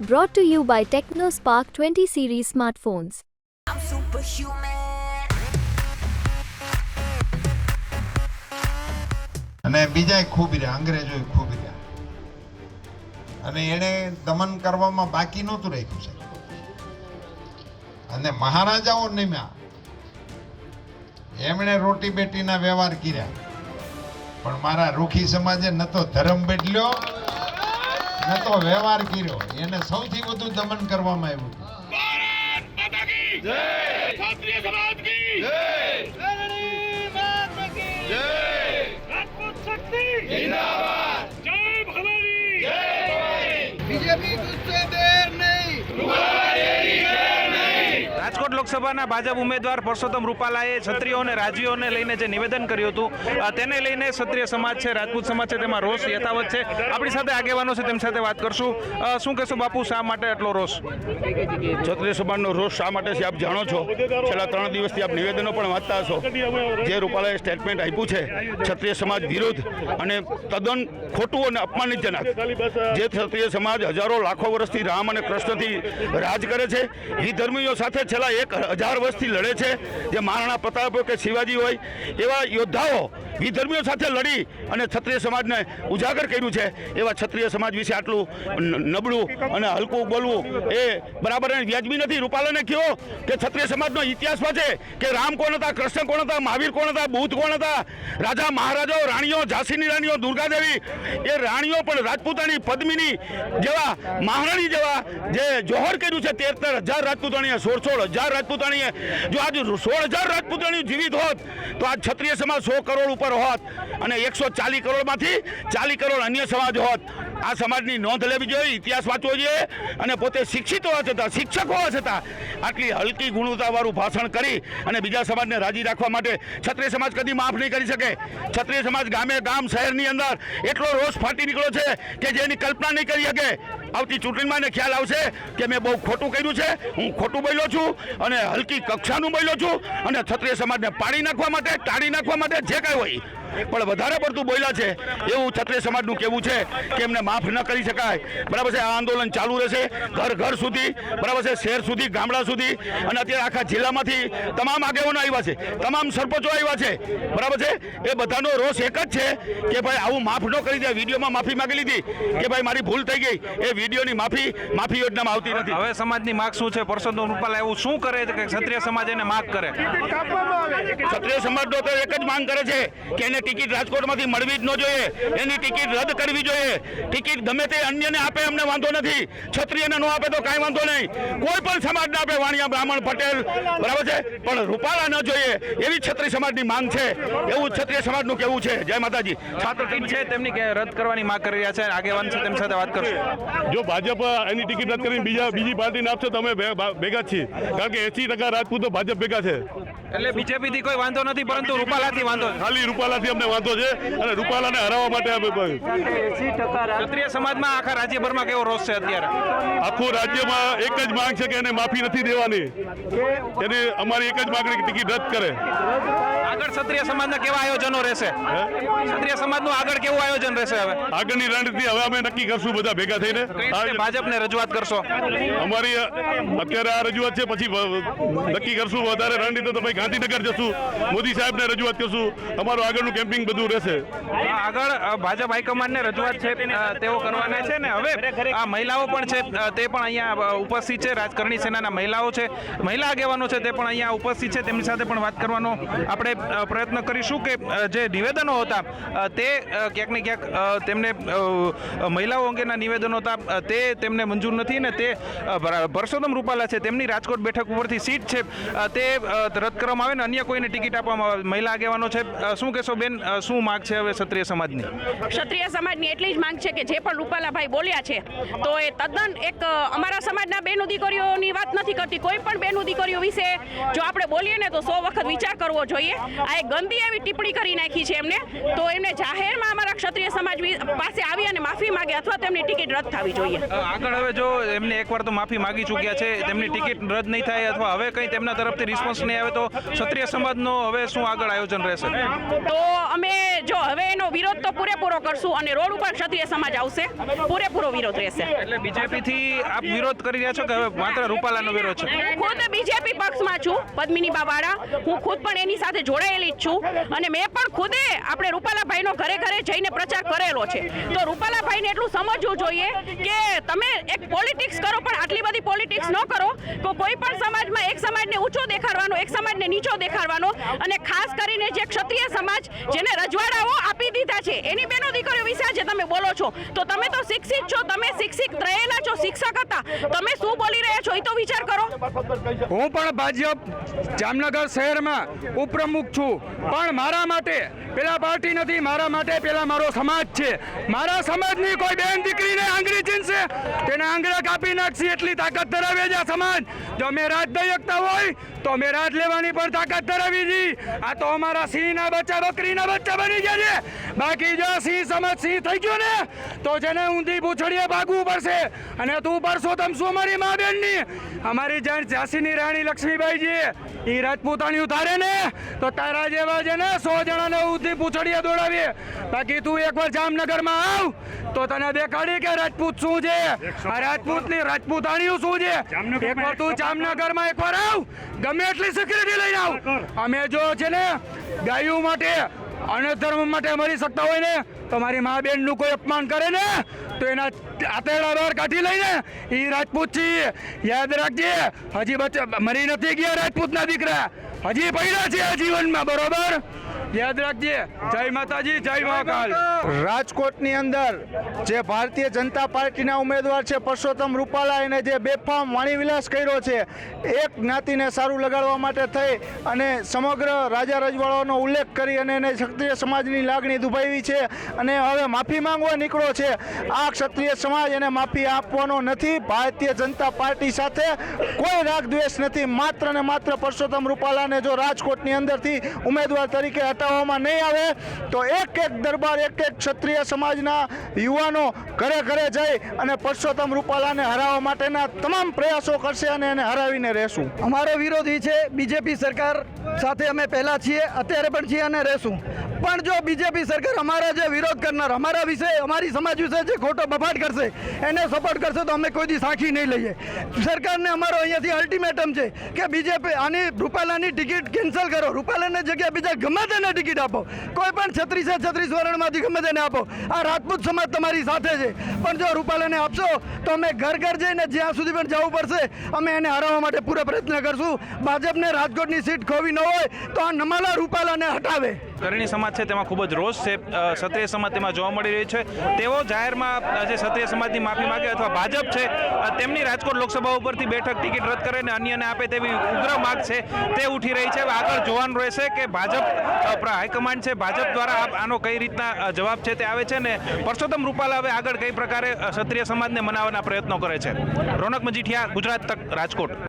Brought to you by TechnoSpark 20 series smartphones. I'm superhuman. અને બીજા ખૂબ રહ્યા અંગ્રેજો ખૂબ રહ્યા અને એણે દમન કરવામાં બાકી નહોતું રાખ્યું છે અને મહારાજાઓ નિમ્યા એમણે રોટી બેટીના વ્યવહાર કર્યા પણ મારા રૂખી સમાજે ન તો ધર્મ બદલ્યો નતો વ્યવહાર કર્યો. એને સૌથી વધુ દમન કરવામાં આવ્યું હતું. જય! જય! લોકસભાના ભાજપ ઉમેદવાર પરસોત્તમ રૂપાલાએ ક્ષત્રિયો અને રાજવીઓને લઈને જે નિવેદન કર્યું હતું તેને લઈને ક્ષત્રિય સમાજ છે, રાજપૂત સમાજ છે, તેમાં રોષ યથાવત છે. આપણી સાથે આગેવાનો છે તેમ સાથે વાત કરશું. શું કહેશો બાપુ, શા માટે આટલો રોષ? ક્ષત્રિય સમાજનો રોષ શા માટે છે, આપ જાણો છો? છેલ્લા ત્રણ દિવસથી આપ નિવેદનો પણ વાંચતા હશો. જે રૂપાલાએ સ્ટેટમેન્ટ આપ્યું છે, ક્ષત્રિય સમાજ વિરુદ્ધ અને તદ્દન ખોટું અને અપમાનિતજનક જે ક્ષત્રિય સમાજ હજારો લાખો વર્ષથી રામ અને કૃષ્ણથી રાજ કરે છે વિધર્મીઓ સાથે છેલ્લા એક હજાર વર્ષથી લડે છે. જે મહારાણા પ્રતાપ કે શિવાજી હોય એવા યોદ્ધાઓ વિધર્મીઓ સાથે લડી અને ક્ષત્રિય સમાજને ઉજાગર કર્યું છે. એવા ક્ષત્રિય સમાજ વિશે આટલું નબળું અને હલકું બોલવું એ બરાબર વ્યાજબી નથી. રૂપાલાને કહો કે ક્ષત્રિય સમાજનો ઇતિહાસ વાંચે કે રામ કોણ હતા, કૃષ્ણ કોણ હતા, મહાવીર કોણ હતા, બુદ્ધ કોણ હતા, રાજા મહારાજાઓ, રાણીઓ, ઝાંસીની રાણીઓ દુર્ગાદેવી એ રાણીઓ પણ રાજપૂતાણી પદ્મિની જેવા, મહારાણી જેવા જે જોહર કર્યું છે. તેર હજાર રાજપૂતાણીએ સોળ સોળ હજાર રાજપૂતાણીએ, જો આજે સોળ હજાર રાજપૂતાણીઓ જીવિત હોત તો આજ ક્ષત્રિય સમાજ સો કરોડ ઉપર હોત અને એકસો ચાલીસ કરોડમાંથી ચાલીસ કરોડ અન્ય સમાજ હોત. આ સમાજની નોંધ લેવી જોઈએ, ઇતિહાસ વાંચવો જોઈએ અને પોતે શિક્ષિત હોવા છતાં, શિક્ષક હોવા છતાં આટલી હલકી ગુણવત્તાવાળું ભાષણ કરી અને બીજા સમાજને રાજી રાખવા માટે ક્ષત્રિય સમાજ કદી માફ નહીં કરી શકે. ક્ષત્રિય સમાજ ગામે ગામ શહેરની અંદર એટલો રોષ ફાટી નીકળ્યો છે કે જેની કલ્પના નહીં કરી શકે. આવતી ચૂંટણીમાં એને ખ્યાલ આવશે કે મેં બહુ ખોટું કર્યું છે. હું ખોટું બોલ્યો છું અને હલકી કક્ષાનું બોલ્યો છું અને ક્ષત્રિય સમાજને પાડી નાખવા માટે, ટાળી નાખવા માટે જે કાંઈ હોય. પણ વધારે પડતું બોલ્યા છે, એવું ક્ષત્રિય સમાજનું કહેવું છે કે એમને માફ ન કરી શકાય. બરાબર છે, આ આંદોલન ચાલુ રહેશે ઘર ઘર સુધી, બરાબર છે, શહેર સુધી, ગામડા સુધી. અને અત્યારે આખા જિલ્લામાંથી તમામ આગેવાનો આવ્યા છે, તમામ સરપંચો આવ્યા છે. બરાબર છે, એ બધાનો રોષ એક જ છે કે ભાઈ આવું માફ ન કરી દે, વિડીયોમાં માફી માંગી લીધી, કે ભાઈ મારી ભૂલ થઈ ગઈ. એ વિડીયોની માફી માફી યોજનામાં આવતી નથી. હવે સમાજની માગ શું છે? પરસોત્તમ રૂપાલા એવું શું કરે છે કે ક્ષત્રિય સમાજ એને માગ કરે? ક્ષત્રિય સમાજનો તો એક જ માંગ કરે છે કે એને ટિકિટ રાજકોટમાંથી મળવી જ ન જોઈએ એની ટિકિટ રદ કરવી જોઈએ. ટિકિટ ગમે તે અન્યને આપે અમને વાંધો નથી. ક્ષત્રિયને ન આપે તો કાંઈ વાંધો નહીં. કોઈ પણ સમાજને આપે વાણિયા બ્રાહ્મણ પટેલ બરાબર છે? પણ રૂપાલા ન જોઈએ એવી ક્ષત્રિય સમાજની માંગ છે. એવું ક્ષત્રિય સમાજનું કેવું છે? જય માતાજી. છે તેમની રદ કરવાની માંગ કરી રહ્યા છે? આગેવાન છે તેમની સાથે વાત કરશું. જો ભાજપ એની ટિકિટ રદ કરીને બીજા બીજી પાર્ટીને આપશે તો અમે ભેગા છીએ. કારણ કે એસી ટકા રાજપૂતો ભાજપ ભેગા છે. એટલે બીજેપી થી કોઈ વાંધો નથી પરંતુ રૂપાલાથી વાંધો. ખાલી રૂપાલાથી અમને વાંધો છે અને રૂપાલાને હરાવવા માટે અમે ક્ષત્રિય સમાજમાં આખા રાજ્યભરમાં કેવો રોષ છે અત્યારે? આખું રાજ્યમાં એક જ માંગ છે કે એને માફી નથી દેવાની. એની અમારી એક જ માંગણી ટિકિટ રદ કરે. આગળ ક્ષત્રિય સમાજના કેવા આયોજનો રહેશે? ક્ષત્રિય સમાજનું આગળ કેવું આયોજન રહેશે હવે? આગળની રણનીતિ હવે અમે નક્કી કરશું બધા ભેગા થઈને. ભાજપ ને ભાજપને રજૂઆત કરશો? અમારી અત્યારે આ રજૂઆત છે પછી નક્કી કરશું. વધારે રણનીતિ તો ભાઈ ગાંધીનગર જશું, મોદી સાહેબને રજૂઆત કરશું. અમારું આગળનું કેમ્પિંગ બધું રહેશે. આગળ ભાજપ હાઈકમાન્ડને રજૂઆત છે તેઓ કરવાના છે ને. હવે આ મહિલાઓ પણ છે તે પણ અહીંયા ઉપસ્થિત છે, રાજકારણી સેનાના મહિલાઓ છે. મહિલા આગેવાનો છે, તે પણ અહીંયા ઉપસ્થિત છે. તેમની સાથે પણ વાત કરવાનો આપણે પ્રયત્ન કરીશું કે જે નિવેદનો હતા તે ક્યાંક ને ક્યાંક તેમને મહિલાઓ અંગેના નિવેદનો હતા તે તેમને મંજૂર નથી ને તે પરસોત્તમ રૂપાલા છે. તેમની રાજકોટ બેઠક ઉપરથી સીટ છે. તે રદ રદ કરવામાં આવે ને અન્ય કોઈને ટિકિટ આપવામાં આવે? મહિલા આગેવાનો છે. શું કહેશો બેન? શું માગ છે હવે ક્ષત્રિય સમાજની? ક્ષત્રિય સમાજની એટલી જ માંગ છે કે જે પણ રૂપાલાભાઈ બોલ્યા છે તો એ તદ્દન એક અમારા સમાજના બેનો દીકરીઓની વાત નથી કરતી. કોઈ પણ બેનો દીકરીઓ વિશે જો આપણે બોલીએ ને તો સો વખત વિચાર કરવો જોઈએ. આ એક ગંદી એવી ટિપ્પણી કરી નાખી છે એમને. તો એમને જાહેરમાં અમારા ક્ષત્રિય સમાજ પાસે આવી અને માફી માગે અથવા તેમની ટિકિટ રદ થવી જોઈએ. આગળ હવે જો એમને એકવાર તો માફી માગી ચૂક્યા છે તેમની ટિકિટ રદ નહીં થાય અથવા હવે કંઈ તેમના તરફથી રિસ્પોન્સ નહીં આવે તો ક્ષત્રિય સમાજનો હવે શું આગળ આયોજન રહેશે? તો અમે જો હવે એનો વિરોધ તો પૂરેપૂરો કરશું અને રોડ ઉપર ક્ષત્રિય સમાજ આવશે પૂરેપૂરો વિરોધ રહેશે. એટલે બીજેપી થી આપ વિરોધ કરી રહ્યા છો કે હવે માત્ર રૂપાલાનો વિરોધ છે? હું ખુદ બીજેપી પક્ષમાં છું પદ્મિની બાવાળા હું ખુદ પણ એની સાથે જોડાયેલી જ છું અને મેં પણ ખુદે આપણે રૂપાલાભાઈનો ઘરે ઘરે જઈને પ્રચાર કરેલો છે. તો રૂપાલાભાઈને એટલું સમજવું જોઈએ કે તમે એક પોલિટિક્સ કરો પણ આટલી બધી પોલિટિક્સ ન કરો. તો કોઈ પણ સમાજમાં એક સમાજને ઊંચો દેખાડવાનો એક સમાજને નીચો દેખાડવાનો અને ખાસ કરીને જે ક્ષત્રિય સમાજ જેને રજવાડાઓ આપી દીધા છે, એની બેનો દીકરીઓ વિશે આજે તમે બોલો છો. તો તમે તો શિક્ષિત છો, તમે શિક્ષિત રહેલા છો શિક્ષક તમે શું બોલી રહ્યા છો એ તો વિચાર કરો. હું પણ ભાજપ જામનગર શહેરમાં ઉપપ્રમુખ છું. પણ મારા માટે પેલા પાર્ટી નથી, મારા માટે પેલા મારો સમાજ છે. મારા સમાજની કોઈ બેન દીકરીને આંગળી ચીનશે, તેને આંગળા કાપી નાખશે એટલી તાકાત ધરાવે છે સમાજ. જો અમે રાજ દયકતા હોય, તો અમે રાજ લેવાની પણ તાકાત ધરાવી છી આ તો અમારા સિંહના બચ્ચા, બકરીના બચ્ચા બની ગયા છે. બાકી જો સિંહ સમાજ સિંહ થઈ ગયો ને તો જેને ઊંધી પૂછડીએ ભાગવું પડશે. અને તું પરસોત્તમ શું અમારી મા બેનની? અમારી જાણ ઝાંસીની રાણી લક્ષ્મીબાઈ છે એ રાજપૂતાણી ઉતારે ને તો તારા જેવા છે ને સો જણાને ઊંધી પૂછડીએ દોડાવીએ બાકી તું એકવાર જામનગરમાં આવ તો તને દેખાડી કે રાજપૂત શું છે? આ રાજપૂતની રાજપૂતાણીઓ શું છે? એકવાર તું જામનગરમાં એકવાર આવ ગમે એટલી સિક્યુરિટી લઈને આવ. અમે જો છે ને ગાયો માટે અને ધર્મ માટે મરી શકતા હોય ને તો મારી મા બહેનનું કોઈ અપમાન કરે ને, તો એના આતેડા બહાર કાઢી લઈને એ રાજપૂત છીએ યાદ રાખજે, હજી બચ, મરી નથી ગયા રાજપૂતના દીકરા. હજી પડ્યા છે આ જીવનમાં, બરોબર? યાદ રાખજે. જય માતાજી જય મહાકાલ. રાજકોટની અંદર જે ભારતીય જનતા પાર્ટીના ઉમેદવાર છે પરસોત્તમ રૂપાલા એને જે બેફામ વાણીવિલાસ કર્યો છે એક જ્ઞાતિને સારું લગાડવા માટે થઈ અને સમગ્ર રાજા રજવાડાનો ઉલ્લેખ કરી અને એને ક્ષત્રિય સમાજની લાગણી દુભાવી છે અને હવે માફી માંગવા નીકળ્યો છે. આ ક્ષત્રિય સમાજ એને માફી આપવાનો નથી. ભારતીય જનતા પાર્ટી સાથે કોઈ રાગ દ્વેષ નથી. માત્ર ને માત્ર પરસોત્તમ રૂપાલાને જો રાજકોટની અંદરથી ઉમેદવાર તરીકે હટાવવામાં નહીં આવે, તો એક એક દરબાર, એક એક ક્ષત્રિય સમાજના યુવાનો ઘરે ઘરે જઈ અને પરસોત્તમ રૂપાલાને હરાવવા માટેના તમામ પ્રયાસો કરશે અને એને હરાવીને રહેશું. અમારો વિરોધી છે, બીજેપી સરકાર સાથે અમે પહેલાં છીએ, અત્યારે પણ છીએ અને રહેશું. પણ જો બીજેપી સરકાર અમારા જે વિરોધ કરનાર, અમારા વિશે, અમારી સમાજ વિશે જે ખોટો બફાટ કરશે, એને સપોર્ટ કરશે તો અમે કોઈ દી સાખી નહીં લઈએ. સરકારને અમારો અહીંયાથી અલ્ટિમેટમ છે કે બીજેપી આની, રૂપાલાની ટિકિટ કેન્સલ કરો. રૂપાલાની જગ્યાએ બીજા ગમે તેને ટિકિટ આપો. કોઈ પણ છત્રીસે છત્રીસ વર્ણમાંથી ગમે તેને આપો. આ રાજપૂત સમાજ તમારી સાથે છે. પણ જો રૂપાલાને આપશો, તો અમે ઘર ઘર જઈને જ્યાં સુધી પણ જવું પડશે, અમે એને હરાવવા માટે પૂરા પ્રયત્ન કરશું. ભાજપને રાજકોટની સીટ ખોવી ન હોય, તો આ નમાલા રૂપાલાને હટાવે. કરણી સમાજ છે, તેમાં ખૂબ જ રોષ છે. ક્ષત્રિય સમાજ તેમાં જોવા મળી રહી છે. તેઓ જાહેરમાં જે ક્ષત્રિય સમાજની માફી માગે અથવા ભાજપ છે તેમની રાજકોટ લોકસભા ઉપરથી બેઠક ટિકિટ રદ કરે અને અન્યને આપે તેવી ઉગ્ર માગ છે. તે ઉઠી રહી છે. આગળ જોવાનું રહેશે કે ભાજપ હાઈકમાન્ડ છે. ભાજપ દ્વારા આનો કઈ રીતના જવાબ છે તે આવે છે ને પરસોત્તમ રૂપાલા હવે આગળ કઈ પ્રકારે ક્ષત્રિય સમાજને મનાવવાના પ્રયત્નો કરે છે? રોનક મજીઠિયા, ગુજરાત તક, રાજકોટ.